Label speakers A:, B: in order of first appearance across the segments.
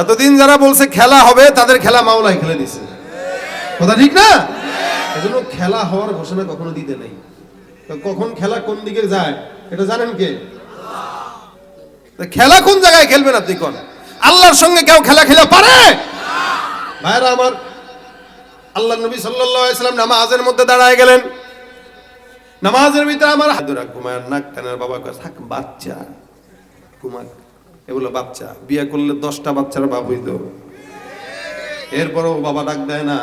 A: এতদিন যারা বলছে খেলা হবে, তাদের খেলা মাওলাই খেলে দিছে কথা ঠিক না? এজন্য খেলা হওয়ার ঘোষণা কখনো দিতে নেই। কখন খেলা কোন দিকে যায়, এটা জানেন কে? খেলা কোন জায়গায় খেলবেন আপনি কোন? আল্লাহর সঙ্গে কেউ খেলা খেলে পারে? ভাইরা আমার আল্লাহ নবী সাল্লাম নামাজের মধ্যে দাঁড়ায় গেলেন। নামাজের ভিতরে আমার হাদুরা ঘুমায় নাক কানের বাবা থাক, বাচ্চা, ঘুমাক। এগুলো বাচ্চা। বিয়ে করলে দশটা বাচ্চার বাপ হইতো। এরপরও বাবা ডাক দেয় না।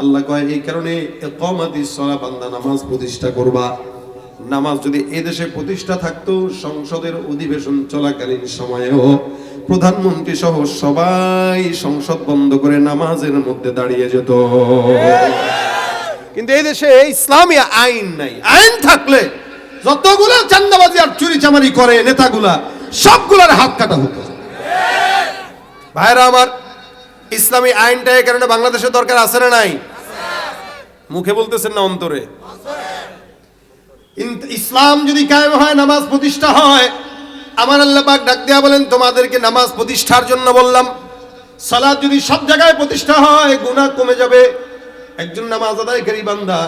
A: আল্লাহ কয়, এই কারণে বান্দা নামাজ প্রতিষ্ঠা করবা। নামাজ যদি এদেশে প্রতিষ্ঠা থাকতো, সংসদের অধিবেশন চলাকালীন সময়েও প্রধানমন্ত্রী সহ সবাই সংসদ বন্ধ করে নামাজের মধ্যে দাঁড়িয়ে যেত। কিন্তু এই দেশে ইসলামী আইন নাই। আইন থাকলে যতগুলো চান্দাবাজি আর চুরি চামারি করে নেতাগুলা সবগুলার হাত কাটা হতো। ভাইরা আমার, ইসলামী আইনটা এই কারণে বাংলাদেশের দরকার আছে না নাই? মুখে বলতেছেন না অন্তরে? ইসলাম যদি কায়েম হয়, নামাজ প্রতিষ্ঠা হয়, আমার আল্লাহ পাক ডাক দেয়া বলেন, তোমাদেরকে নামাজ প্রতিষ্ঠার জন্য বললাম। সালাদ যদি সব জায়গায় প্রতিষ্ঠা হয়, গুনাহ কমে যাবে। একজন নামাজ আদায়কারী বান্দা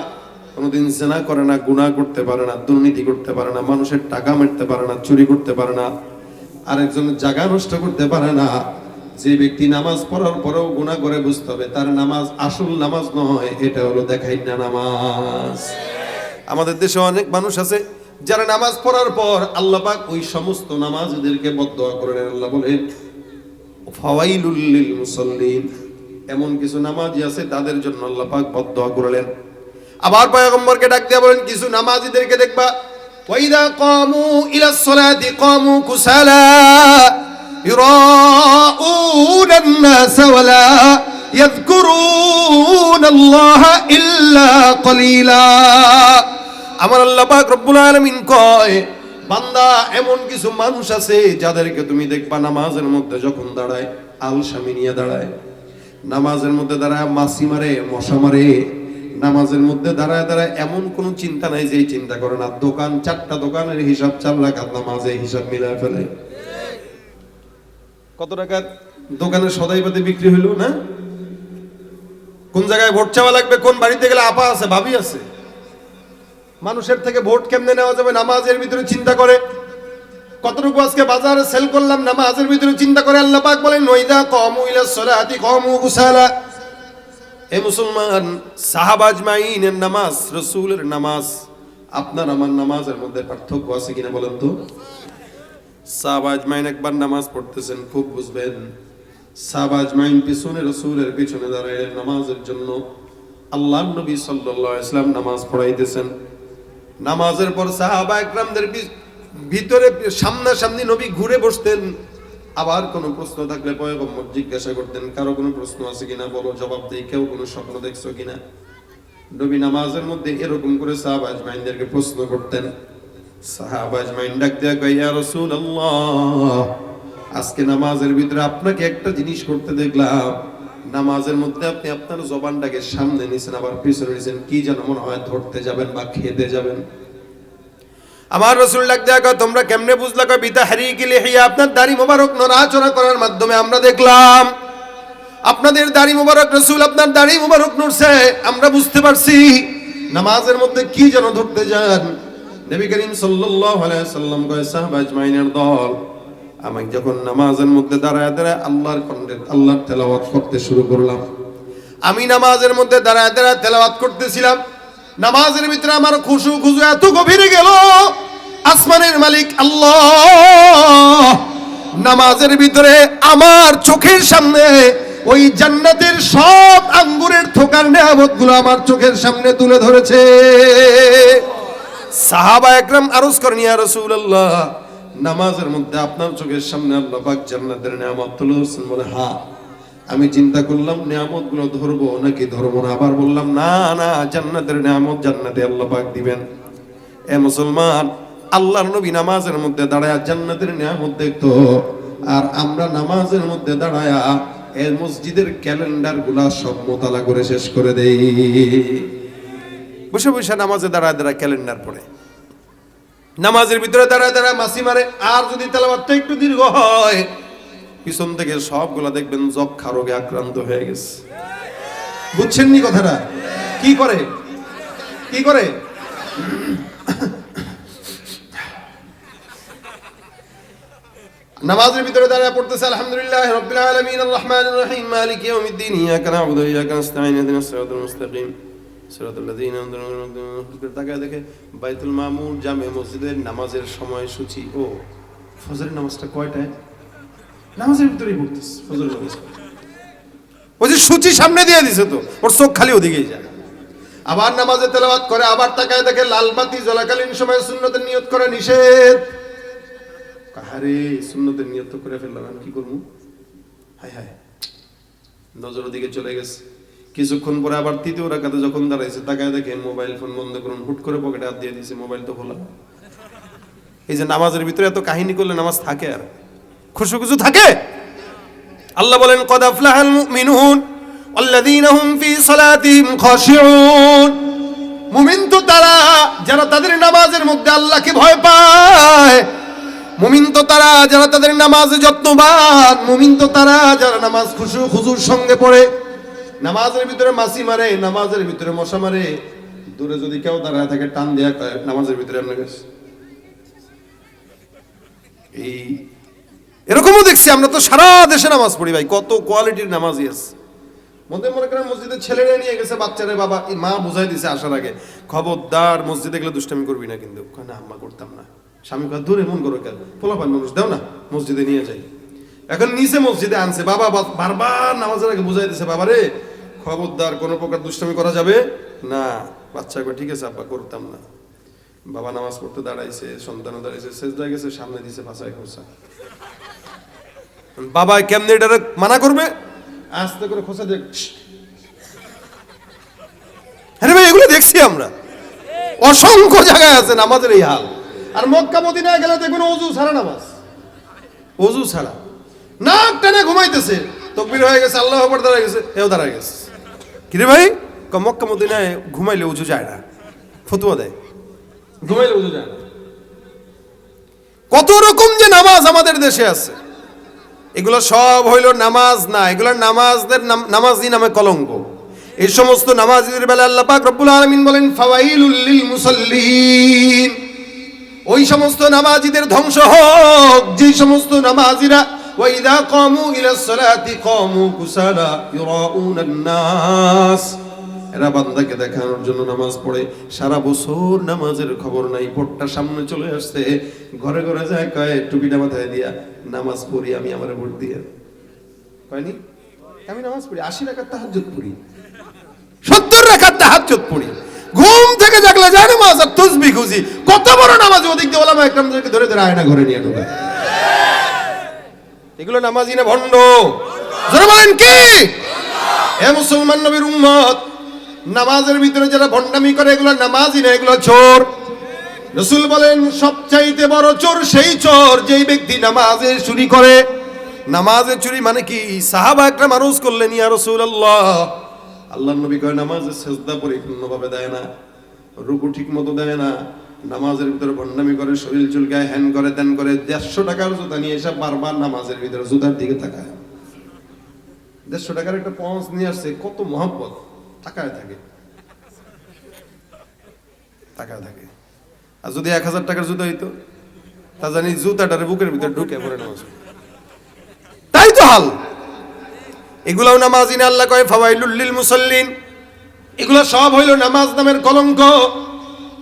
A: কোনোদিন জেনা করে না, গুনাহ করতে পারে না, দুর্নীতি করতে পারে না, মানুষের টাকা মারতে পারে না, চুরি করতে পারে না। আরেকজন জায়গা নষ্ট করতে পারে না। যে ব্যক্তি নামাজ পড়ার পরেও গুনাহ করে বুঝতে হবে, তার নামাজ আসল নামাজ নয়, এটা হলো দেখাই না নামাজ। আমাদের দেশে অনেক মানুষ আছে, যারা নামাজ পড়ার পর আল্লাহ পাক ওই সমস্ত নামাজীদেরকে বদদোয়া করে নেন। আল্লাহ বলেন, ফাওয়াইলুল লিল মুসাল্লিন। এমন কিছু নামাজি আছে, তাদের জন্য আল্লাহ পাক বদদোয়া করলেন আবার পয়গম্বরকে ডাক দিয়া বলেন, কিছু নামাজীদেরকে দেখবা ওয়াইদা কামু ইলাস সালাতি কামু কুসালা يراءون الناس ولا يذكرون الله إلا قليلا আমার আল্লাহ পাক রব্বুল আলামিন কয় বান্দা এমন কিছু মানুষ আছে যাদেরকে তুমি দেখবা নামাজের মধ্যে যখন দাঁড়ায় আলসামি নিয়ে দাঁড়ায় নামাজের মধ্যে দাঁড়ায় মাসি মারে মশা মারে নামাজের মধ্যে দাঁড়ায় দাঁড়ায় এমন কোনো চিন্তা নাই যে চিন্তা করে না দোকান, চারটা দোকানের হিসাব চার রাখাত নামাজে হিসাব মিলায় ফেলে। কত টাকার দোকানে সদাই পাতে বিক্রি হইল না? কোন জায়গায় ভোট চাওয়া লাগবে, কোন বাড়িতে গেলে আপা আছে, ভাবি আছে? মানুষের থেকে ভোট কেমনে নেওয়া যাবে? নামাজের ভিতরে চিন্তা করে। কতটুকু আজকে বাজারে সেল করলাম, নামাজের ভিতরে চিন্তা করে আল্লাহ পাক বলেন নইদা কম ইলা সলাতি কম গুসালা। এ মুসলমান সাহাবাজ মাইনের নামাজ, রসুলের নামাজ, আপনার আমার নামাজের মধ্যে পার্থক্য আছে কিনা বলেন তো? সাহাবাজ মাইন একবার নামাজ পড়তেছেন, খুব বুঝবেন। সাহাবাজ মাইন পিছনে রসুলের পিছনে দাঁড়ায় নামাজের জন্য আল্লাহ নবী আলাইহি ইসলাম নামাজ পড়াইতেছেন। নামাজের পর সাহাবা একরামদের ভিতরে সামনাসামনি নবী ঘুরে বসতেন। আবার কোনো প্রশ্ন থাকলে পয়গম্বর জিজ্ঞাসা করতেন, কারও কোনো প্রশ্ন আছে কিনা? বলো, জবাব দেই, কেউ কোনো স্বপ্ন দেখছ কিনা? নবী নামাজের মধ্যে এরকম করে সাহাবাজ মাইনদেরকে প্রশ্ন করতেন। সাহাবাজ মাইন ডাক দেয়া কয়, ইয়া রাসূলুল্লাহ, আজকে নামাজের ভিতরে আপনাকে একটা জিনিস করতে দেখলাম। নামাজের মধ্যে আপনি আপনার জবানটাকে সামনে নিছেন, আবার পিছনে নিছেন, কি যেন মনে হয় ধরতে যাবেন বা খেতে যাবেন? আমার রসুল ডাক দেয়া তোমরা কেমনে বুঝলা কয় বিতা হারিয়ে গেলে হিয়া আপনার দাড়ি মোবারক নড়াচড়া করার মাধ্যমে আমরা দেখলাম, আপনাদের দাড়ি মোবারক রসুল আপনার দাড়ি মোবারক নড়ছে, আমরা বুঝতে পারছি, নামাজের মধ্যে কি যেন ধরতে যান। নবী করিম সাল্লাম কয় সাহাবাজ মাইনের দল, আমি যখন নামাজের মধ্যে দাঁড়ায় দাঁড়ায় আল্লাহর কণ্ঠে, আল্লাহর তেলাওয়াত করতে শুরু করলাম। আমি নামাজের মধ্যে দাঁড়ায় দাঁড়ায় তেলাওয়াত করতেছিলাম নামাজের ভিতরে আমার খুশু খুশু এত গভীরে গেল, আসমানের মালিক আল্লাহ, নামাজের ভিতরে আমার চোখের সামনে ওই জান্নাতের সব আঙ্গুরের থোকার নেয়ামতগুলো আমার চোখের সামনে তুলে ধরেছে। সাহাবা একরাম আরজ করেন, ইয়া নামাজের মধ্যে আপনার চোখের সামনে আল্লাহ পাক জান্নাতের নিয়ামত তুলে ধরছেন। বলে হ্যাঁ। আমি চিন্তা করলাম নিয়ামতগুলো ধরবো নাকি ধরবো না? আবার বললাম, না না, জান্নাতের নিয়ামত জান্নাতে আল্লাহ পাক দিবেন। এ মুসলমান, আল্লাহর নবী নামাজের মধ্যে দাঁড়ায় জান্নাতের নিয়ামত দেখতো, আর আমরা নামাজের মধ্যে দাঁড়ায়া এ মসজিদের ক্যালেন্ডারগুলা সব মোতালা করে শেষ করে দেই। বসে বসে নামাজে দাঁড়ায় দাঁড়ায় ক্যালেন্ডার পড়ে। নামাজের ভিতরে দাঁড়ায় দাঁড়ায় মাসি মারে, আর যদি তেলাবাতটা একটু দীর্ঘ হয় পিছন থেকে সবগুলা দেখবেন যক্ষা রোগে আক্রান্ত হয়ে গেছে। বুঝছেন নি কথাটা? কি করে? কি করে? নামাজের ভিতরে দাঁড়ায় পড়তেছে আলহামদুলিল্লাহ রাব্বিল আলামিন আর রহমানির রহিম মালিক ইয়াউমিদ্দিন ইয়াকা না'বুদু ওয়া ইয়াকা নাস্তাঈন ইহদিনাস সিরাতাল মুস্তাকিম। সিরাতাল লাযীনা তাকায় দেখে বাইতুল মামুর জামে মসজিদের নামাজের সময়সূচি। ও ফজরের নামাজটা কয়টায়? নামাজের ভিতরেই পড়তেছে ওই যে সূচি সামনে দিয়ে দিছে তো, ওর চোখ খালি যায়। আবার নামাজে করে, আবার তাকায় দেখে লাল বাতি জ্বলাকালীন সময় সুন্নতের নিয়ত করে নিষেধ। কাহারে, সুন্নতের নিয়ত করে ফেললাম, আমি কি করব? হায় হায়, নজর দিকে চলে গেছে। কিছুক্ষণ পরে আবার তৃতীয় রাখাতে যখন দাঁড়াইছে, তাকায় দেখে মোবাইল ফোন বন্ধ করুন, হুট করে পকেটে হাত দিয়ে দিয়েছে, মোবাইল তো খোলা এই যে নামাজের ভিতরে এত কাহিনী করলে নামাজ থাকে আর? খুশু খুশু থাকে। আল্লাহ বলেন, কদ আফলাহাল মুমিনুন আল্লাযীনা হুম ফি সালাতিহিম খাশিউন। মুমিন তো তারা যারা তাদের নামাজের মধ্যে আল্লাহকে ভয় পায়। মুমিন তো তারা যারা তাদের নামাজে যত্নবান। মুমিন তো তারা যারা নামাজ খুশু খুজুর সঙ্গে পড়ে। নামাজের ভিতরে মাসি মারে, নামাজের ভিতরে মশা মারে। দূরে যদি কেউ দাঁড়ায় থাকে, টান দেয়া নামাজের ভিতরে আপনার এই এরকমও দেখছি, আমরা তো সারা দেশে নামাজ পড়ি ভাই, কত কোয়ালিটির নামাজই আছে। মধ্যে মনে করেন মসজিদে ছেলেরা নিয়ে গেছে, বাচ্চারে বাবা মা বুঝাই দিছে আসার আগে, খবরদার, মসজিদে গেলে দুষ্টামি করবি না কিন্তু। না, আম্মা, করতাম না। স্বামী কয় দূরে মন করো কেন? পোলাপান মানুষ, দাও না, মসজিদে নিয়ে যাই। এখন নিচে মসজিদে আনছে, বাবা বারবার নামাজের আগে বুঝাই দিছে, বাবা রে, খবরদার, কোনো প্রকার দুষ্টামি করা যাবে? না। বাচ্চা ঠিক আছে, আব্বা, করতাম না। বাবা নামাজ পড়তে দাঁড়াইছে, সন্তানও দাঁড়াইছে শেষ হয়ে গেছে, সামনে দিছে, বাসায় খোঁচা বাবা কেমনে এটারে মানা করবে? আস্তে করে খোঁচা দেখ আরে ভাই এগুলো দেখছি আমরা। অসংখ্য জায়গায় আছে নামাজের এই হাল। আর মক্কা মদিনায় গেলে দেখবেন অজু ছাড়া নামাজ। অজু ছাড়া। নাক টেনে ঘুমাইতেছে। তকবির হয়ে গেছে আল্লাহ আকবার দাঁড়ায় গেছে এও দাঁড়ায় গেছে। কিরে ভাই মক্কা মদিনায় ঘুমাইলে উজু যায় না। ফতুয়া দেয়। ঘুমাইলে উজু যায় না। কত রকম যে নামাজ আমাদের দেশে আছে। এগুলো সব হইল নামাজ না, এগুলো নামাজদের নাম- নামাজি নামে কলঙ্ক। এই সমস্ত নামাজিদের বেলা আল্লাহ পাক রব্বুল আলামিন বলেন, ফাওয়াইলুল লিল মুসাল্লিন ওই সমস্ত নামাজিদের ধ্বংস হোক যে সমস্ত নামাজিরা ওয়াইদা কামু ইলা সালাতি কামু কুসালা ইউরাউনান নাস। এরা বান্দাকে দেখানোর জন্য নামাজ পড়ে। সারা বছর নামাজের খবর নাই ভোটটা সামনে চলে আসছে। ঘরে ঘরে যায়, কয়, টুপিটা মাথায় দিয়া, নামাজ পড়ি, আমি আমার ভোট দিয়ে কয়নি? আমি নামাজ পড়ি, আশি রাখার তাহাজ্জুদ পড়ি। সত্তর রাখার তাহাজ্জুদ পড়ি। ঘুম থেকে জাগলে যায় নামাজ আর তুসবি খুঁজি। কত বড় নামাজ ওদিক দিয়ে ওলামা একরামদেরকে ধরে ধরে আয়না ঘরে নিয়ে ঢোকে এগুলো নামাজি না ভণ্ড? জোরে বলেন কি? হে মুসলমান নবীর উম্মত। নামাজের ভিতরে যারা ভণ্ডামি করে, এগুলো নামাজি না, এগুলো চোর। রসুল বলেন, সবচাইতে বড় চোর সেই চোর যেই ব্যক্তি নামাজে চুরি করে। নামাজের চুরি মানে কি? সাহাবা একটা মানুষ করলেন, ইয়া রসুল আল্লাহ আল্লাহ নবী কয় নামাজের সেজদা পরিপূর্ণভাবে দেয় না, রুকু ঠিক মতো দেয় না। নামাজের ভিতরে ভণ্ডামি করে, শরীর চুলকায়, হ্যান করে, ত্যান করে, দেড়শো টাকার জুতা নিয়ে এসে বারবার নামাজের ভিতরে জুতার দিকে তাকায়। দেড়শো টাকার একটা পঞ্চ নিয়ে আসছে, কত মহব্বত। টাকায় থাকে। টাকায় থাকে। আর যদি এক হাজার টাকার জুতা হইতো, তা জানি জুতাটারে বুকের ভিতরে ঢুকে পড়ে নামাজ তাই তো হাল। এগুলাও নামাজি না, আল্লাহ কয়, ফাওয়াইলুল লিল মুসাল্লিন। এগুলো সব হইল নামাজ নামের কলঙ্ক।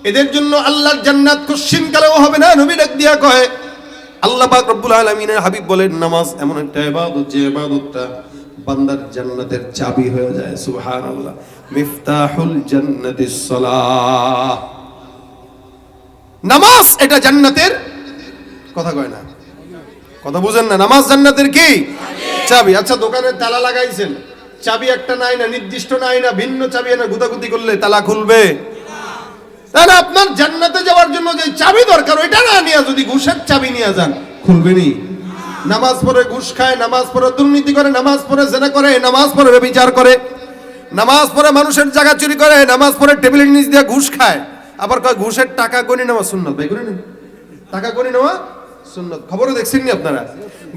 A: এদের জন্য আল্লাহর জান্নাত কোশ্চিন কালেও হবে না, নবী ডাক দিয়া কয়। আল্লাহ পাক রব্বুল আলামিনের হাবিব বলেন, নামাজ এমন একটা ইবাদত যে ইবাদতটা বান্দার জান্নাতের চাবি হয়ে যায়, সুবহানাল্লাহ। মিফতাহুল জান্নাতিস সালাহ। নামাজ এটা জান্নাতের কথা কয় না। কথা বুঝেন না, নামাজ জান্নাতের কি? চাবি। আচ্ছা দোকানে তালা লাগাইছেন। চাবি একটা নাই না, নির্দিষ্ট নাই না, ভিন্ন চাবি না গুতাগুতি করলে তালা খুলবে? তাহলে আপনার জান্নাতে যাওয়ার জন্য যে চাবি দরকার, ওইটা না নিয়ে যদি ঘুষের চাবি নিয়ে যান, খুলবে নি? নামাজ পড়ে ঘুষ খায়, নামাজ পড়ে দুর্নীতি করে, নামাজ পড়ে জেনা করে, নামাজ পড়ে বিচার করে, নামাজ পড়ে মানুষের জায়গা চুরি করে, নামাজ পড়ে টেবিলের নিচ দিয়ে ঘুষ খায়। আবার কয়, ঘুষের টাকা গনি নেওয়া শুননা ভাই করে টাকা গনি নেওয়া সুন্নত। খবরে দেখছেন নি আপনারা?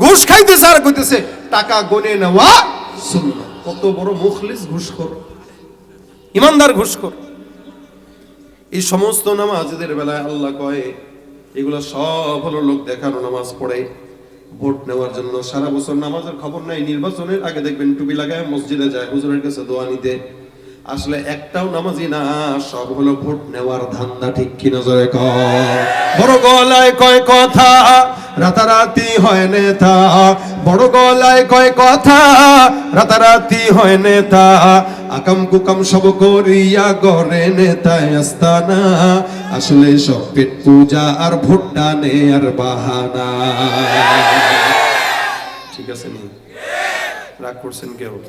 A: ঘুষ খাইতেছে আর কইতেছে, টাকা গনে নেওয়া সুন্নত। কত বড় মুখলিস ঘুষখোর। ইমানদার ঘুষখোর। এই সমস্ত নামাজদের বেলায় আল্লাহ কয়, এগুলো সব হলো লোক দেখানো নামাজ পড়ে। ভোট নেওয়ার জন্য সারা বছর নামাজের খবর নাই, নির্বাচনের আগে দেখবেন টুপি লাগায় মসজিদে যায়, হুজুরের কাছে দোয়া নিতে। আসলে একটাও নামাজি না, সব হলো ভোট নেওয়ার ধান্দা ঠিক কি নজরে বড় গলায় কয় কথা, রাতারাতি হয় নেতা। বড় গলায় কয় কথা, রাতারাতি হয় নেতা। আকাম কুকাম সব করিয়া গড়ে নেতায় আস্তানা। আসলে সব পেট পূজা আর ভুট্টা নে আর বাহানা। ঠিক আছে নি? রাগ করছেন কেউ?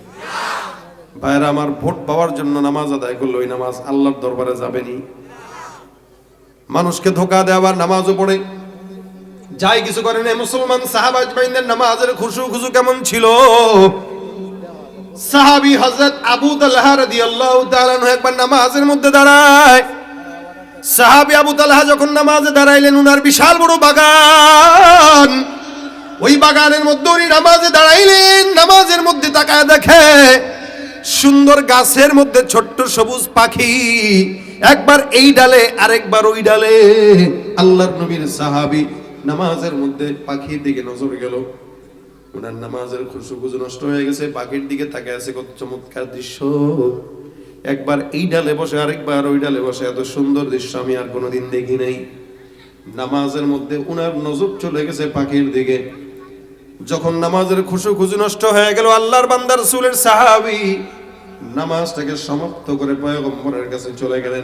A: ভাইরা আমার ভোট পাওয়ার জন্য নামাজ আদায় করল ওই নামাজ আল্লাহর দরবারে যাবেনি। মানুষকে ধোকা দেওয়ার নামাজও পড়ে। যাই কিছু করেন এই মুসলমান সাহাবাজ বাইনদের নামাজের খুশু খুশু কেমন ছিল? সাহাবি হযরত আবু তালহা রাদিয়াল্লাহু তাআলা একবার নামাজের মধ্যে দাঁড়ায়। সাহাবি আবু তালহা যখন নামাজে দাঁড়াইলেন, উনার বিশাল বড় বাগান। ওই বাগানের মধ্যে উনি নামাজে দাঁড়াইলেন, নামাজের মধ্যে তাকায় দেখে সুন্দর গাছের মধ্যে ছোট্ট সবুজ পাখি। একবার এই ডালে, আরেকবার ওই ডালে। আল্লাহর নবীর সাহাবি নামাজের মধ্যে পাখির দিকে নজর গেল। ওনার নামাজের খুশু খুশু নষ্ট হয়ে গেছে, পাখির দিকে তাকায় আছে, কত চমৎকার দৃশ্য। একবার এই ডালে বসে, আরেকবার ওই ডালে বসে। এত সুন্দর দৃশ্য আমি আর কোনোদিন দেখি নাই। নামাজের মধ্যে উনার নজর চলে গেছে পাখির দিকে। যখন নামাজের খুশু খুশু নষ্ট হয়ে গেল, আল্লাহর বান্দার সুলের সাহাবি নামাজটাকে সমাপ্ত করে পয়গম্বরের কাছে চলে গেলেন।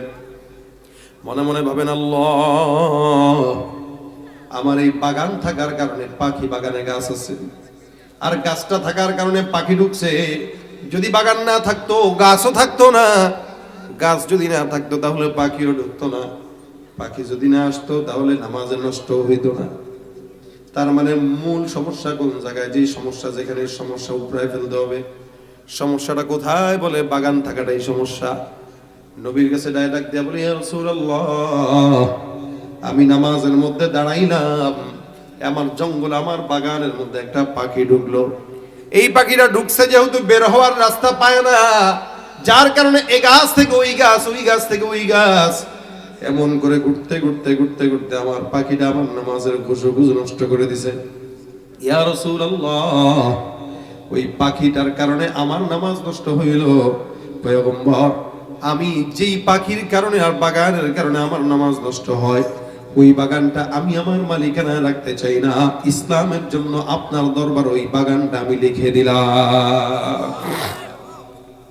A: মনে মনে ভাবেন, আল্লাহ, আমার এই বাগান থাকার কারণে পাখি বাগানে গাছ আছে। আর গাছটা থাকার কারণে পাখি ঢুকছে। যদি বাগান না থাকতো, গাছও থাকতো না। গাছ যদি না থাকতো, তাহলে পাখিও ঢুকতো না। পাখি যদি না আসতো, তাহলে নামাজে নষ্ট হইতো না। তার মানে মূল সমস্যা কোন জায়গায়? যে সমস্যা যেখানে, সমস্যা উপরায় ফেলতে হবে। সমস্যাটা কোথায় বলে? বাগান থাকাটাই সমস্যা। নবীর কাছে ডায়লগ দিয়া বলে আমি নামাজের মধ্যে দাঁড়াইলাম। আমার জঙ্গল, আমার বাগানের মধ্যে একটা পাখি ঢুকলো। এই পাখিটা ঢুকছে যেহেতু বের হওয়ার রাস্তা পায় না। যার কারণে এই গাছ থেকে ওই গাছ ওই গাছ থেকে ওই গাছ। এমন করে ঘুরতে ঘুরতে ঘুরতে ঘুরতে আমার পাখিটা আমার নামাজের খুশু খুশু নষ্ট করে দিছে। ইয়া রাসূলুল্লাহ, ওই পাখিটার কারণে আমার নামাজ নষ্ট হইল। পয়গম্বর, আমি যেই পাখির কারণে আর বাগানের কারণে আমার নামাজ নষ্ট হয় ওই বাগানটা আমি আমার মালিকানায় রাখতে চাই না। ইসলামের জন্য আপনার দরবার ওই বাগানটা আমি লিখে দিলাম।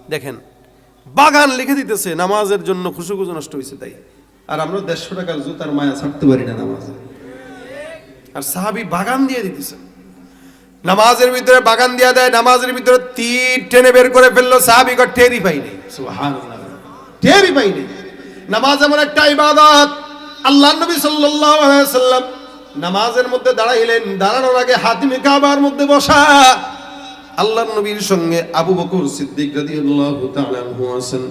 A: দেখেন, বাগান লিখে দিতেছে, নামাজের জন্য খুশু খুশু নষ্ট হয়েছে তাই। আর আমরা দেড়শো টাকার জুতার মায়া ছাড়তে পারি না নামাজে। আর সাহাবি বাগান দিয়ে দিতেছে। নামাজের ভিতরে বাগান দিয়া দেয়, নামাজের ভিতরে তীর টেনে বের করে ফেলল, সাহাবি কর টেরই পাই নেই। সুবহানাল্লাহ। পাই নেই। নামাজ এমন একটা ইবাদত আল্লাহ নবী সাল্লাম নামাজের মধ্যে দাঁড়াইলেন, দাঁড়ানোর আগে হাতিমে কাবার মধ্যে বসা। আল্লাহ নবীর সঙ্গে আবু বকর সিদ্দিক রাদিয়াল্লাহু আছেন।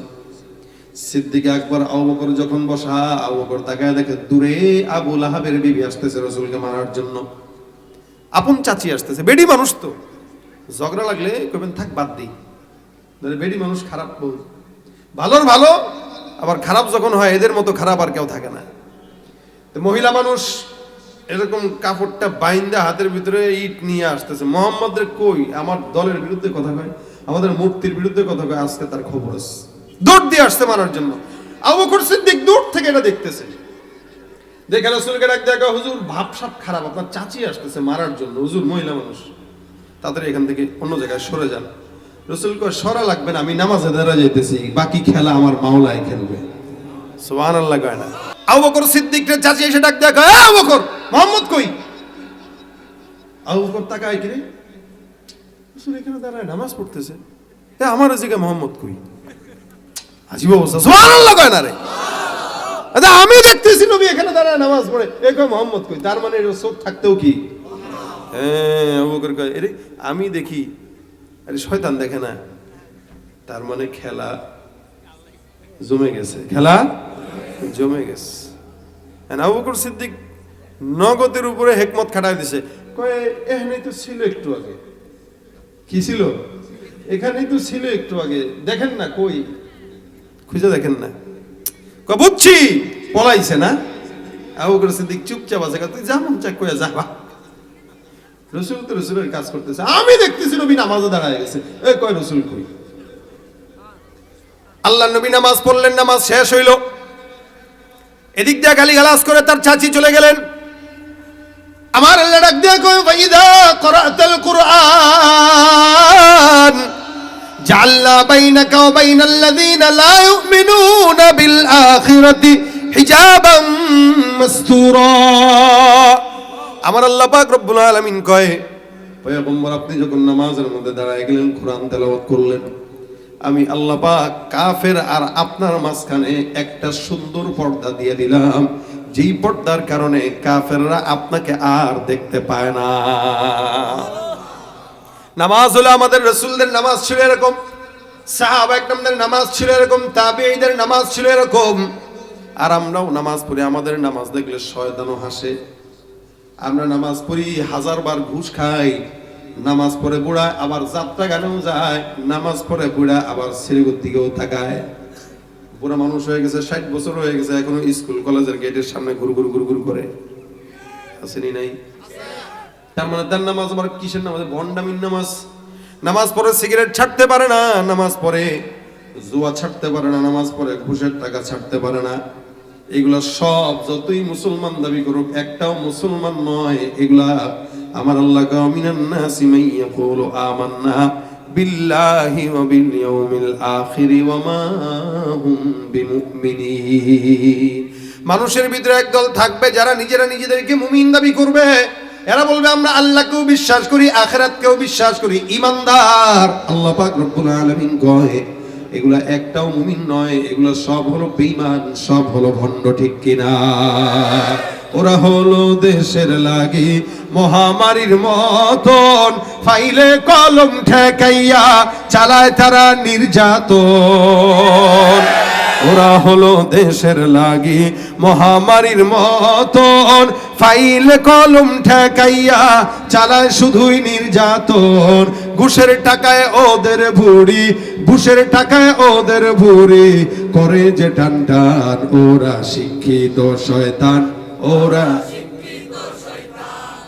A: সিদ্দিক আকবর আবু বকর যখন বসা, আবু বকর তাকায় দেখে, দূরে আবু লাহাবের বিবি আসতেছে রসুলকে মারার জন্য। আপন চাচি আসতেছে, বেডি মানুষ তো। ঝগড়া লাগলে কবেন থাক, বাদ দিই। বেডি মানুষ খারাপ ভালোর ভালো, আবার খারাপ যখন হয়, এদের মতো খারাপ আর কেউ থাকে না। মহিলা মানুষ এরকম কাপড়টা বাইন্দা হাতের ভিতরে ইট নিয়ে আসতেছে। মোহাম্মদের কই? আমার দলের বিরুদ্ধে কথা কয়, আমাদের মূর্তির বিরুদ্ধে কথা কয়, আজকে তার খবর আছে। দৌড় দিয়ে আসছে মারার জন্য। আবু বকর সিদ্দিক দূর থেকে এটা দেখতেছে। দেখে রসুলকে ডাক দেখা হুজুর ভাবসাব খারাপ, আপনার চাচি আসতেছে মারার জন্য। হুজুর, মহিলা মানুষ তাদের এখান থেকে অন্য জায়গায় সরে যান। রসুল কয়, সরা লাগবে না, আমি নামাজে দাঁড়া যাইতেছি, বাকি খেলা আমার মাওলায় খেলবে। সোহান আল্লাহ কয় না। আবু বকর সিদ্দিকরে চাচি এসে ডাক দেখা আবু বকর, মোহাম্মদ কই? আবু বকর তাকায় কিরে রসুল এখানে দাঁড়ায় নামাজ পড়তেছে। এ আমার জিগে মোহাম্মদ কই? আজিব অবস্থা সোহান আল্লাহ কয় না রে। আচ্ছা আমি দেখতেছি নবী, এখানে দাঁড়ায় নামাজ পড়ে। এ কয়, মোহাম্মদ কই? তার মানে এর চোখ থাকতেও কি? হ্যাঁ আবু বকর কয়, এরে, আমি দেখি। আরে, শয়তান দেখে না। তার মানে খেলা জমে গেছে। খেলা? জমে গেছে। And আবু বকর সিদ্দিক নগদের উপরে হেকমত খাটাই দিছে। কয়ে এখানেই তো ছিল একটু আগে। কি ছিল? এখানেই তো ছিল একটু আগে। দেখেন না কই? খুঁজে দেখেন না। কয়, বুঝছি পলাইছে না? আবু বকর সিদ্দিক চুপচাপ আছে। তুই যা মন চাক কয়ে যা বা। রসুল তো রসুলের কাজ করতেছে। আমি দেখতেছি নবী নামাজে দাঁড়ায় গেছে। এ কয় রসুল কই? আল্লাহ নবী নামাজ পড়লেন নামাজ শেষ হইল। এদিক দিয়ে গালি গালাজ করে তার চাচি চলে গেলেন। আমার আল্লাহ ডাক দিয়ে কই ফাইদা করাতাল কুরআন জাআলনা বাইনাকা ওয়া বাইনাল লাযিনা লা ইউমিনুনা বিল আখিরাতি হিজাবাম মাসতুরা। আমার আল্লাহ পাক রব্বুল আলামিন কয়, পয়গম্বর, আপনি যখন নামাজের মধ্যে দাঁড়ায় গেলেন, কোরআন তেলাওয়াত করলেন আমি আল্লাহ পাক কাফের আর আপনার মাঝখানে একটা সুন্দর পর্দা দিয়ে দিলাম। যেই পর্দার কারণে কাফেররা আপনাকে আর দেখতে পায় না। নামাজ হলো আমাদের রসুলদের নামাজ ছিল এরকম, সাহাবা একদমদের নামাজ ছিল এরকম, তাবিঈদের নামাজ ছিল এরকম। আর আমরাও নামাজ পড়ি, আমাদের নামাজ দেখলে শয়তানও হাসে। আমরা নামাজ পড়ি হাজার বার ঘুষ খাই নামাজ পড়ে বুড়া আবার যাত্রা গানেও যায়, নামাজ পড়ে বুড়া আবার সিরিগুর দিকেও তাকায়। বুড়া মানুষ হয়ে গেছে, ষাট বছর হয়ে গেছে, এখনও স্কুল, কলেজের গেটের সামনে ঘুর ঘুর ঘুর ঘুর করে। আসেনি নাই? তার মানে তার নামাজ আবার কিসের নামাজ? ভন্ডামির নামাজ। নামাজ পড়ে সিগারেট ছাড়তে পারে না, নামাজ পড়ে জুয়া ছাড়তে পারে না, নামাজ পড়ে ঘুষের টাকা ছাড়তে পারে না। এগুলা সব যতই মুসলমান দাবি করুক, একটাও মুসলমান নয়, এগুলা আমার আল্লাহ মিনান নাসি মান ইয়াকুলু আমান্না বিল্লাহি ওয়া বিল ইয়াউমিল আখির ওয়া মা হুম বিমুমিনিন। মানুষের ভিতরে একদল থাকবে যারা নিজেরা নিজেদেরকে মুমিন দাবি করবে। এরা বলবে, আমরা আল্লাহকেও বিশ্বাস করি, আখেরাতকেও বিশ্বাস করি, ইমানদার। আল্লাহ পাক রব্বুল আলামিন কয়, এগুলা একটাও মুমিন নয়, এগুলো সব হলো বেঈমান, সব হলো ভণ্ড, ঠিক কিনা? ওরা হলো দেশের লাগি মহামারীর মতন ফাইলে কলম ঠেকাইয়া চালায় তারা নির্যাতন। ওরা হলো দেশের লাগি মহামারীর মতন ফাইল কলম ঠেকাইয়া চালায় শুধুই নির্যাতন। ঘুষের টাকায় ওদের ভুড়ি, ঘুষের টাকায় ওদের ভুড়ি। করে যে টান টান ওরা শিক্ষিত শয়তান, ওরা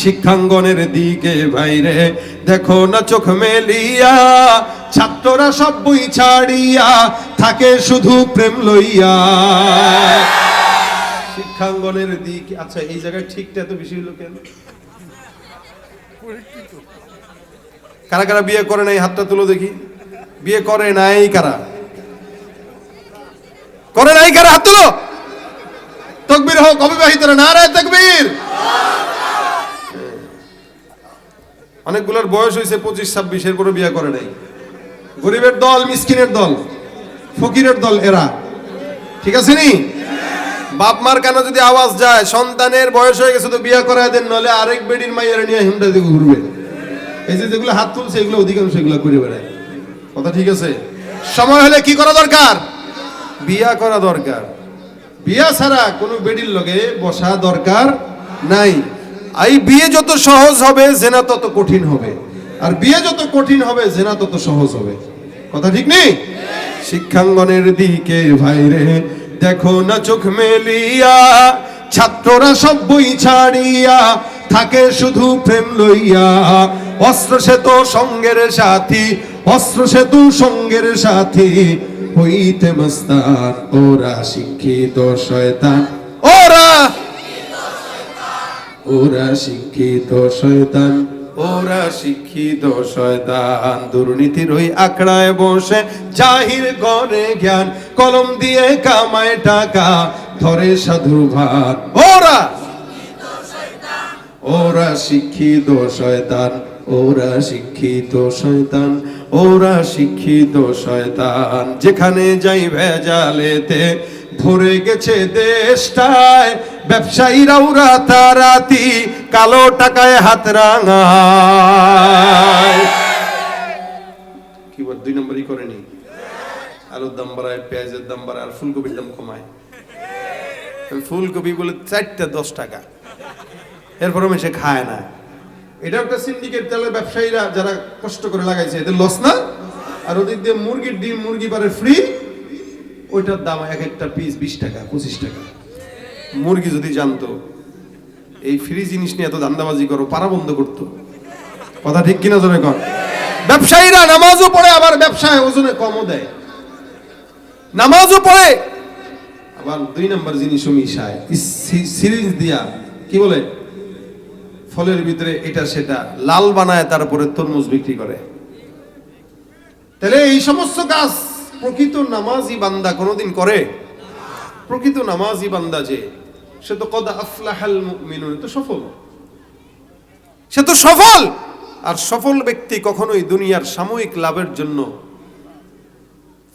A: শিক্ষাঙ্গনের দিকে বাইরে। দেখো না চোখ মেলিয়া, ছাত্ররা সব বই ছাড়িয়া থাকে শুধু প্রেম লইয়া। শিক্ষাঙ্গনের দিকে আচ্ছা এই জায়গায় ঠিকটা এত বেশি হলো কেন? কারা কারা বিয়ে করে নাই? হাতটা তুলো দেখি। বিয়ে করে নাই কারা? করে নাই কারা? হাত তুলো। তকবীর হোক, অবিবাহিতরা, নারায় তকবীর। অনেকগুলোর বয়স হয়েছে পঁচিশ, ছাব্বিশ এরপরে বিয়ে করে নাই। গরিবের দল, মিসকিনের দল, ফকিরের দল, এরা। ঠিক আছে নি? বাপ মার কেন যদি আওয়াজ যায়, সন্তানের বয়স হয়ে গেছে তো বিয়ে করায় দেন নলে আরেক বেডির মাইয়ার নিয়ে হিমটা দিকে ঘুরবে। এই যে যেগুলো হাত তুলছে, এগুলো অধিকাংশ এগুলো করে বেড়ায়। কথা ঠিক আছে? সময় হলে কি করা দরকার? বিয়া করা দরকার। বিয়া ছাড়া কোনো বেডির লগে বসা দরকার নাই। এই বিয়ে যত সহজ হবে, জেনা তত কঠিন হবে। আর বিয়ে যত কঠিন হবে, জেনা তত সহজ হবে। কথা ঠিক নেই? শিক্ষাঙ্গনের দিকে ভাইরে, দেখো না চোখ মেলিয়া, ছাত্ররা সব বই ছাড়িয়া, থাকে শুধু প্রেম লইয়া। অস্ত্র সেতু সঙ্গের সাথী, অস্ত্র সেতু সঙ্গের সাথী, হইতে মস্তান, ওরা শিক্ষিত শয়তান। ওরা ওরা শিক্ষিত শয়তান। ওরা শিক্ষিত শয়তান। দুর্নীতির ওই আখড়ায় বসে জাহির করে জ্ঞান। কলম দিয়ে কামায় টাকা, ধরে সাধু ভাত। ওরা ওরা শিক্ষিত শয়তান। ওরা শিক্ষিত শয়তান। ওরা শিক্ষিত শয়তান। যেখানে যাই ভেজালেতে ভরে গেছে দেশটায়। ব্যবসায়ীরাও রাতারাতি কালো টাকায় হাত রাঙায়। কি বল দুই নম্বরই করেনি। দাম বাড়ায়, পেঁয়াজের দাম বাড়ায়, আর ফুলকপির দাম কমায়। ফুলকপি বলে চারটা দশ টাকা। এরপরও সে খায় না। এটা একটা সিন্ডিকেট তাহলে ব্যবসায়ীরা যারা কষ্ট করে লাগাইছে, এদের লস না? আর ওদিক দিয়ে মুরগির ডিম মুরগি পারে ফ্রি ওইটার দাম এক একটা পিস বিশ টাকা, পঁচিশ টাকা। মুরগি যদি জানতো, এই ফ্রি জিনিস নিয়ে এত ধান্দাবাজি করো পারা বন্ধ করতো। কথা ঠিক কিনা জোরে কর ব্যবসায়ীরা নামাজও পড়ে, আবার ব্যবসায় ওজনে কমও দেয়। নামাজও পড়ে, আবার দুই নম্বর জিনিসও মিশায়। সিরিজ দিয়া, কি বলে? ফলের ভিতরে এটা সেটা, লাল বানায়, তারপরে তরমুজ বিক্রি করে। তাহলে এই সমস্ত কাজ প্রকৃত নামাজি বান্দা কোনোদিন করে? প্রকৃত নামাজি বান্দা যে, সে তো কদ আফলাহাল মুমিনুন তো সফল। সে তো সফল! আর সফল ব্যক্তি কখনোই দুনিয়ার সাময়িক লাভের জন্য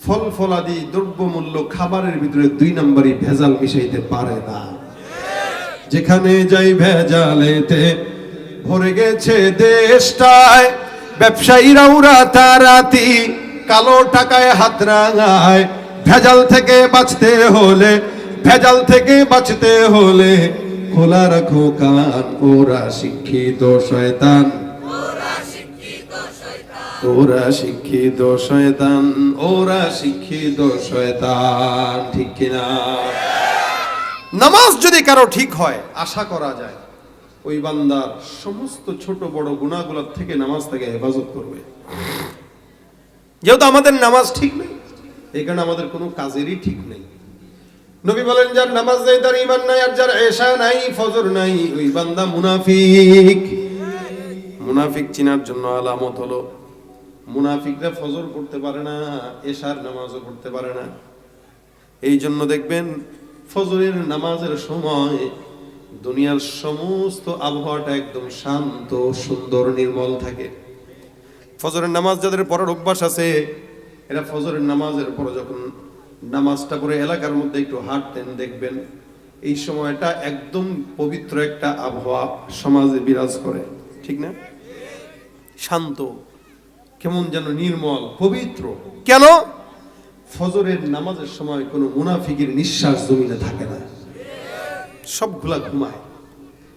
A: ফল ফলাদি দ্রব্যমূল্য খাবারের ভিতরে দুই নম্বরই ভেজাল মিশাইতে পারে না। যেখানে যাই ভেজালেতে ভরে গেছে দেশটায়, ব্যবসায়ীরাও রাতারাতি কালো টাকায় হাত রাঙায়। ভেজাল থেকে বাঁচতে হলে, ভেজাল থেকে বাঁচতে হলে খোলা রাখো কান ওরা শিক্ষিত শয়তান। ওরা শিক্ষিত শয়তান, ওরা শিক্ষিত শয়তান, ঠিক কিনা? নামাজ যদি কারও ঠিক হয়, আশা করা যায়, ওই বান্দার সমস্ত ছোট বড় গুণাগুলোর থেকে নামাজ থেকে হেফাজত করবে। যেহেতু আমাদের নামাজ ঠিক নেই, এই কারণে আমাদের কোনো কাজেরই ঠিক নেই। নবী বলেন, যার নামাজ নেই তার ইমান নাই আর যার এশা নাই, ফজর নাই, ওই বান্দা মুনাফিক। মুনাফিক চিনার জন্য আলামত হলো, মুনাফিকরা ফজর পড়তে পারে না, এশার নামাজও পড়তে পারে না। এই জন্য দেখবেন, ফজরের নামাজের সময় দুনিয়ার সমস্ত আবহাওয়াটা একদম শান্ত, সুন্দর, নির্মল থাকে। ফজরের নামাজ যাদের পড়ার অভ্যাস আছে, এরা ফজরের নামাজের পর যখন নামাজটা করে এলাকার মধ্যে একটু হাঁটতেন, দেখবেন এই সময়টা একদম পবিত্র একটা আবহাওয়া সমাজে বিরাজ করে। ঠিক না? শান্ত, কেমন যেন নির্মল, পবিত্র। কেন? ফজরের নামাজের সময় কোনো মুনাফিকের নিঃশ্বাস জমিনে থাকে না। সবগুলা ঘুমায়।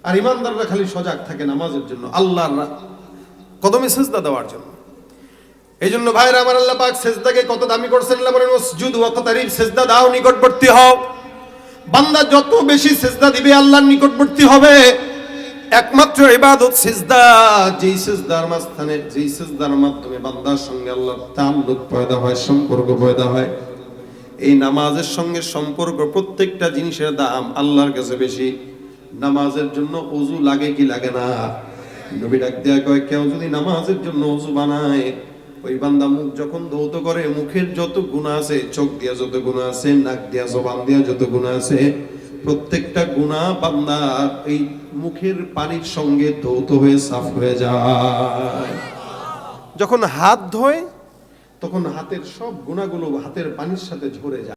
A: আর ইমানদাররা খালি সজাগ থাকে নামাজের জন্য, আল্লাহর কদমে সেজদা দেওয়ার জন্য। এই জন্য ভাইরা আমার আল্লাহ পাক সেজদাকে কত দামি করছেন আল্লাহ বলেন, ওয়াসজুদ ওয়াকতারিব সেজদা দাও, নিকটবর্তী হও। বান্দা যত বেশি সেজদা দিবে, আল্লাহর নিকটবর্তী হবে। একমাত্র ইবাদত সিজদা। যেই সিজদার মাঝখানে, যেই সিজদার মাধ্যমে বান্দার সঙ্গে আল্লাহর তাল্লুক পয়দা হয়, সম্পর্ক পয়দা হয়, এই নামাজের সঙ্গে সম্পর্ক প্রত্যেকটা জিনিসের দাম আল্লাহর কাছে বেশি। নামাজের জন্য অজু লাগে কি লাগে না? নবী ডাক দেয়া কয়, কেউ যদি নামাজের জন্য অজু বানায় ওই বান্দা মুখ যখন দৌত করে, মুখের যত গুণা আছে, চোখ দিয়া যত গুণা আছে, নাক দিয়া জবান দিয়া যত গুণা আছে, প্রত্যেকটা গুণা বান্দা এই মুখের পানির সঙ্গে ধৌত হয়ে সাফ হয়ে যায়। যখন হাত ধোয়, তখন হাতের সব গুণাগুলো হাতের পানির সাথে ঝরে যায়।